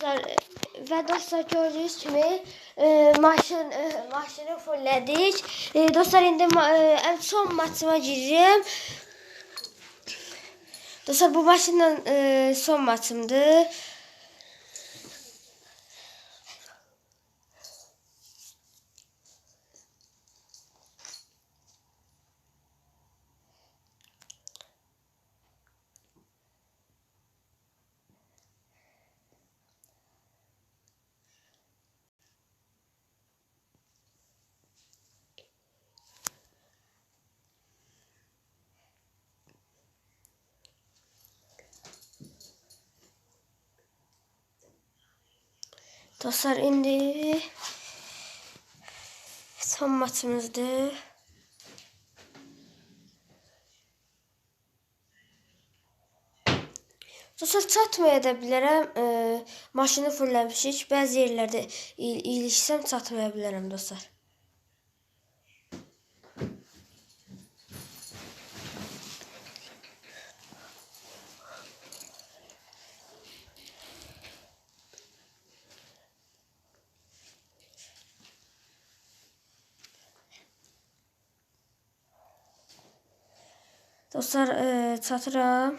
Dostlar, ve dostlar gördüğünüz kimi e, maşın e, maşını fullledik. E, dostlar indi e, en son maçıma gireceğim. Dostlar bu maçla e, son maçımdı. Dostlar indi son maçımızdı. Dostlar çatmaya da bilərəm. E, maşını fulləmişik. Bəzi yerlərdə il ilişsəm çatmaya bilərəm dostlar. Dostlar e, çatıram.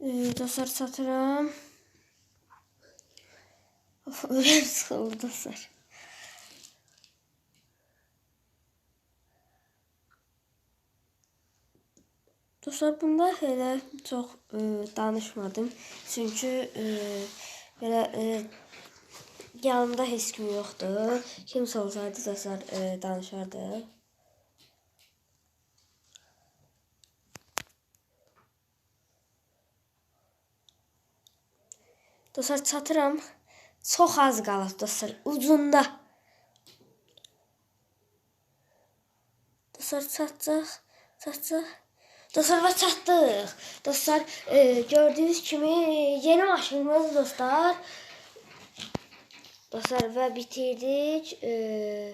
E, dostlar çatıram. Of, öyle sıkıldı dostlar. Dostlar bunda elə çox e, danışmadım. Çünki e, belə e, yanımda heç kim yoxdur. Kimsə olsaydı dostlar e, danışardı. Dostlar çatıram. Çox az qalıb dostlar. Ucunda. Dostlar çatacaq. Çatacaq. Dostlar və çatdıq. Dostlar e, gördüyünüz kimi yeni maşınımız dostlar. Dostlar və bitirdik. E,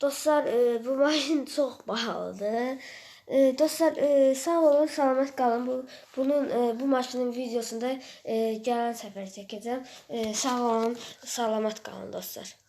dostlar e, bu maşın çox bahalıdır. E, dostlar sağ olun, salamat qalın. Bu bunun e, bu maşının videosunda e, gələn səfər. E, sağ olun, salamat qalın dostlar.